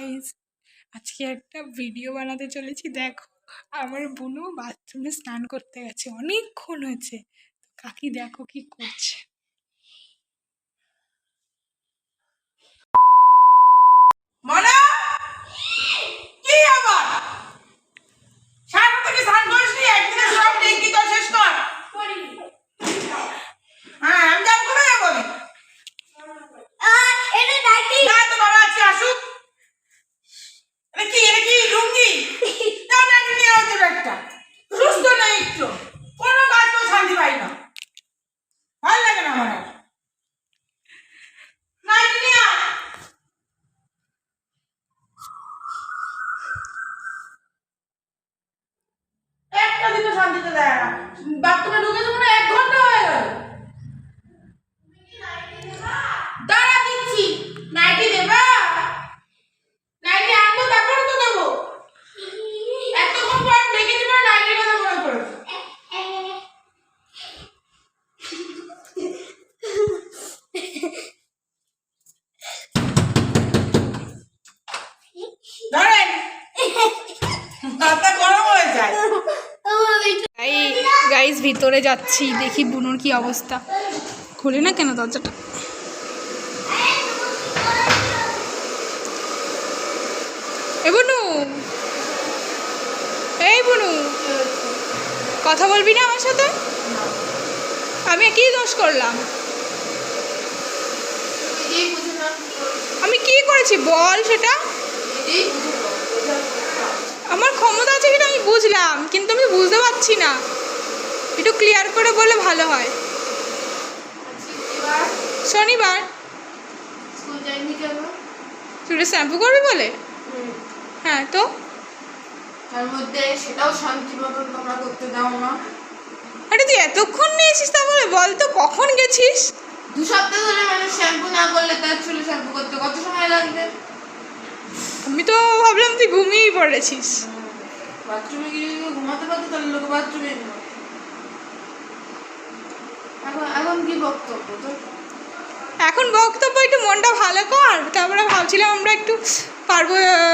Guys আজকে একটা video বানাতে চলেছি। দেখো, আমার বুনু বাথরুমে স্নান করতে গেছে, অনেকক্ষণ হয়েছে। কাকি দেখো কি করছে মনা কি আবার সারা থেকে স্নান করিসনি একদিনে সব ডেঙ্গি তো শেষ কর হ্যাঁ আমি যাব কোথায় যাব আমি না তো বাবা আজকে আসুক এটা কি এটা কি লুঙ্গি দাও না নিয়ে আও তোর একটা সুস্থ নেই একটু কোনো কাজ তো শান্তি পাই না ভালো লাগে না আমার আর। না এটা নিয়ে আয়। একটা দিনও শান্তিতে দেয় না। বাথরুমে ঢুকে মনে হয় এক ঘণ্টা গাইস ভিতরে যাচ্ছি, দেখি বুনুর কি অবস্থা। খুলে না কেন দরজাটা? এ এই কথা বলবি না আমার সাথে? আমি কি দোষ করলাম। আমি কি করেছি? বল সেটা। আমার ক্ষমতা আছে কিনা আমি বুঝলাম, কিন্তু আমি বুঝতে পারছি না। একটু ক্লিয়ার করে বলে ভালো হয়। শনিবার। তুই শ্যাম্পু করবি বলে? হ্যাঁ তো? তার মধ্যে সেটাও শান্তি মতন তোমরা করতে দাও না। আরে তুই এতক্ষণ বল? তো কখন গেছিস? দু সপ্তাহ ধরে মানুষ শ্যাম্পু না করলে তার চুলে শ্যাম্পু করতে কত সময় লাগবে? আমি তো ভাবলাম তুই ঘুমিয়েই পড়েছিস। বাথরুমে গিয়ে ঘুমাতে পারতো তাহলে লোক বাথরুমে ঘুমাতো। এখন এখন কি বক্তব্য তোর? এখন বক্তব্য একটু মনটা ভালো কর তারপরে ভাবছিলাম আমরা একটু পারব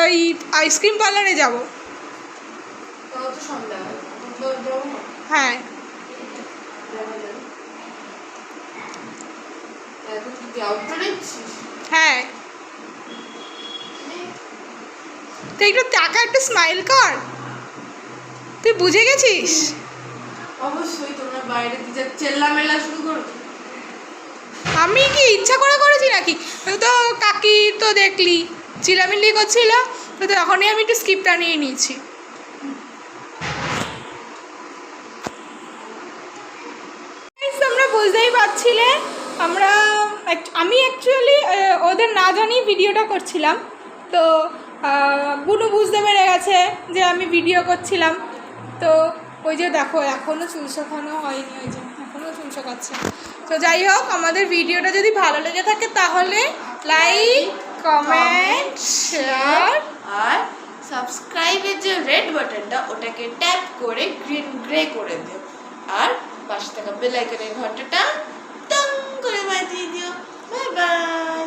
এই আইসক্রিম পার্লারে যাব। তো হয়। তো হ্যাঁ। তুই একটু টাকা একটু স্মাইল কর। তুই বুঝে গেছিস? অবশ্যই তোমরা বাইরে শুরু আমি কি ইচ্ছা করে করেছি নাকি? তো কাকি তো দেখলি চিলামিলি করছিল, তো তখনই আমি একটু স্কিপটা নিয়ে নিয়েছি। তোমরা বুঝতেই পারছিলে, আমরা আমি অ্যাকচুয়ালি ওদের না জানিয়ে ভিডিওটা করছিলাম। তো বুনু বুঝতে পেরে গেছে যে আমি ভিডিও করছিলাম। তো ওই যে দেখো এখনও চুল শোকানো হয়নি, ওই যে এখনও চুল শোকাচ্ছে তো যাই হোক, আমাদের ভিডিওটা যদি ভালো লেগে থাকে তাহলে লাইক কমেন্ট শেয়ার আর সাবস্ক্রাইবের যে রেড বাটনটা ওটাকে ট্যাপ করে গ্রিন গ্রে করে দিও। আর পাশে থাকা বেল আইকনের ঘন্টাটা টং করে বাজিয়ে দিও। Bye bye